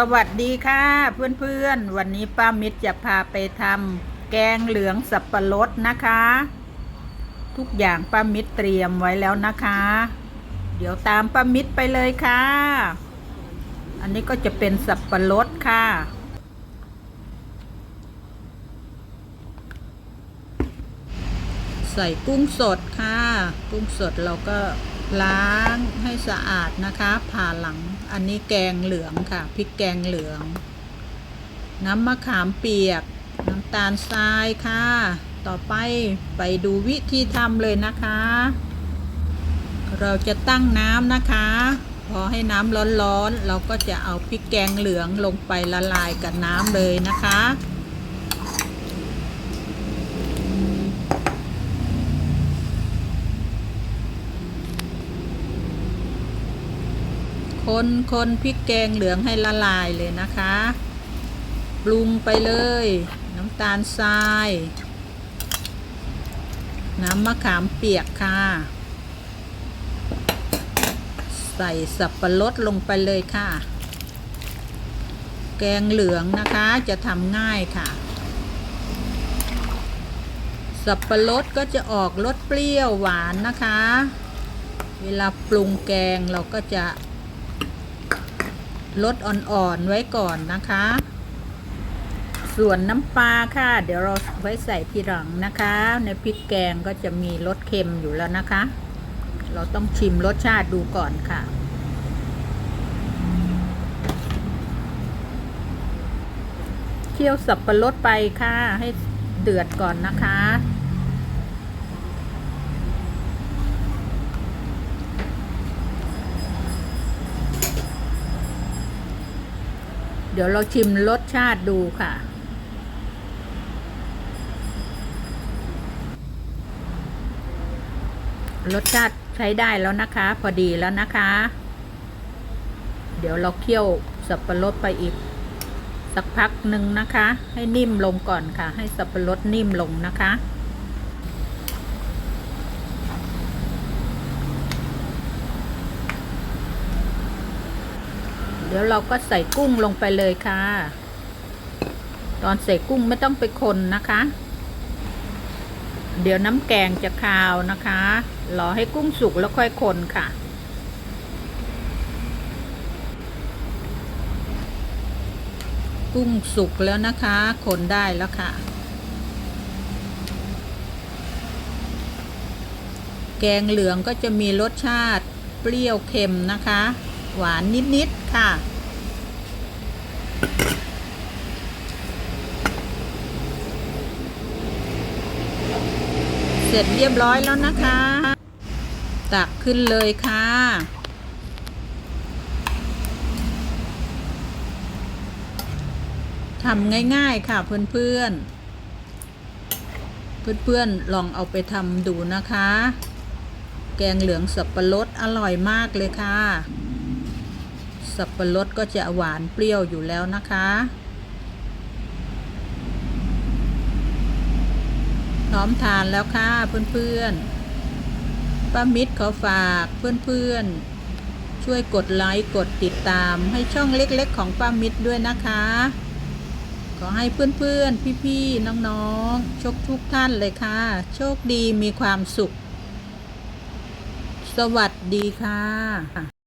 สวัสดีค่ะเพื่อนๆ วันนี้ป้ามิตรจะพาไปทำแกงเหลืองสับปะรดนะคะ ทุกอย่างป้ามิตรเตรียมไว้แล้วนะคะ เดี๋ยวตามป้ามิตรไปเลยค่ะ อันนี้ก็จะเป็นสับปะรดค่ะ ใส่กุ้งสดค่ะ กุ้งสดเราก็ล้างให้สะอาดนะคะ ผ่าหลัง อันนี้แกงเหลืองค่ะ พริกแกงเหลือง น้ำมะขามเปียก น้ำตาลทรายค่ะ ต่อไปไปดูวิธีทำเลยนะคะ เราจะตั้งน้ำนะคะ พอให้น้ำร้อนๆ เราก็จะเอาพริกแกงเหลืองลงไปละลายกับน้ำเลยนะคะ คนคนพริกแกงเหลืองให้ละลายเลยนะคะ ปรุงไปเลย น้ำตาลทราย น้ำมะขามเปียกค่ะ ใส่สับปะรดลงไปเลยค่ะ แกงเหลืองนะคะจะทำง่ายค่ะ สับปะรดก็จะออกรสเปรี้ยวหวานนะคะ เวลาปรุงแกงเราก็จะ ลดอ่อนๆไว้ก่อนนะคะ ส่วนน้ำปลาค่ะ เดี๋ยวเราไว้ใส่ทีหลังนะคะ ในพริกแกงก็จะมีรสเค็มอยู่แล้วนะคะ เราต้องชิมรสชาติดูก่อนค่ะเคี่ยวสับปะรดไปค่ะ ให้เดือดก่อนนะคะ ดี๋ยวเราชิมรสชาติดูค่ะ รสชาติใช้ได้แล้วนะคะ พอดีแล้วนะคะ เดี๋ยวเราเคี่ยวสับปะรดไปอีก สักพักหนึ่งนะคะ ให้นิ่มลงก่อนค่ะ ให้สับปะรดนิ่มลงนะคะ เดี๋ยวเราก็ใส่กุ้งลงไปเลยค่ะ ตอนใส่กุ้งไม่ต้องไปคนนะคะ เดี๋ยวน้ำแกงจะคาวนะคะ รอให้กุ้งสุกแล้วค่อยคนค่ะ กุ้งสุกแล้วนะคะ คนได้แล้วค่ะแกงเหลืองก็จะมีรสชาติเปรี้ยวเค็มนะคะ หวานนิด ๆ ค่ะ เสร็จเรียบร้อยแล้วนะคะ ตักขึ้นเลยค่ะทำง่าย ๆ ค่ะเพื่อน ๆเพื่อนๆ ลองเอาไปทำดูนะคะ แกงเหลืองสับปะรดอร่อยมากเลยค่ะ สับปะรดก็จะหวานเปรี้ยวอยู่แล้วนะคะ พร้อมทานแล้วค่ะเพื่อนๆ ป้ามิตรขอฝากเพื่อนๆ ช่วยกดไลค์กดติดตามให้ช่องเล็กๆ ของป้ามิตรด้วยนะคะ ขอให้เพื่อนๆ พี่ๆ น้องๆ โชคทุกท่านเลยค่ะ โชคดีมีความสุข สวัสดีค่ะ